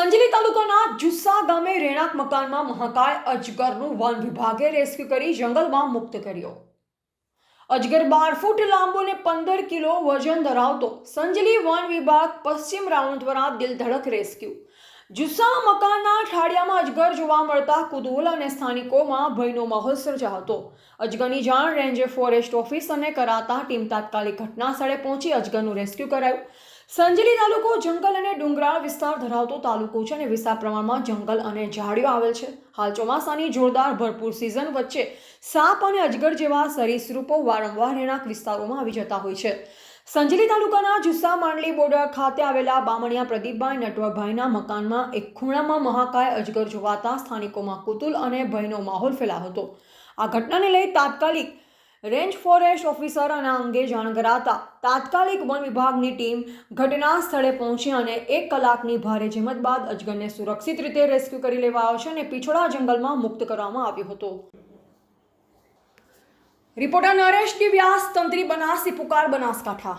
સંજેલી તાલુકાના જુસ્સા ગામે રહેણાંક મકાનમાં મહાકાય અજગરનું વન વિભાગે રેસ્ક્યુ કરી જંગલમાં મુક્ત કર્યો. અજગર બાર ફૂટ લાંબો ને પંદર કિલો વજન ધરાવતો સંજલી વન વિભાગ પશ્ચિમ રાઉન્ડ દ્વારા દિલધડક રેસ્ક્યુ. જુસ્સા મકાનના ઠાડિયામાં અજગર જોવા મળતા કુતૂહલ અને સ્થાનિકોમાં ભયનો માહોલ સર્જાયો હતો અજગરની જાણ રેન્જે ફોરેસ્ટ ઓફિસરને કરાતા ટીમ તાત્કાલિક ઘટના સ્થળે પહોંચી અજગરનું રેસ્ક્યુ કરાયું. સંજલી તાલુકો જંગલ અને ડુંગરાળ વિસ્તાર ધરાવતો તાલુકો છે અને વિસ્તાર પ્રમાણમાં જંગલ અને ઝાડીઓ આવેલ છે. હાલ ચોમાસાની જોરદાર ભરપૂર સિઝન વચ્ચે સાપ અને અજગર જેવા સરીસૃપો વારંવાર રહેણાંક વિસ્તારોમાં આવી જતા હોય છે. સંજલી તાલુકાના જુસ્સા માંડલી બોર્ડર ખાતે આવેલા બામણિયા પ્રદીપભાઈ નટવરભાઈના મકાનમાં એક ખૂણામાં મહાકાય અજગર જોવાતા સ્થાનિકોમાં કુતુલ અને ભયનો માહોલ ફેલાયો હતો. આ ઘટનાને લઈ તાત્કાલિક રેન્જ ફોરેસ્ટ ઓફિસર અને અંગે જાણ કરાતા તાત્કાલિક વન વિભાગની ટીમ ઘટના સ્થળે પહોંચી અને એક કલાકની ભારે જહેમત બાદ અજગરને સુરક્ષિત રીતે રેસ્ક્યુ કરી લેવા આવશે અને પિછોડા જંગલમાં મુક્ત કરવામાં આવ્યો હતો. રિપોર્ટર નરેશ ટી વ્યાસ તંત્રી બનાસી, પુકાર બનાસકાંઠા.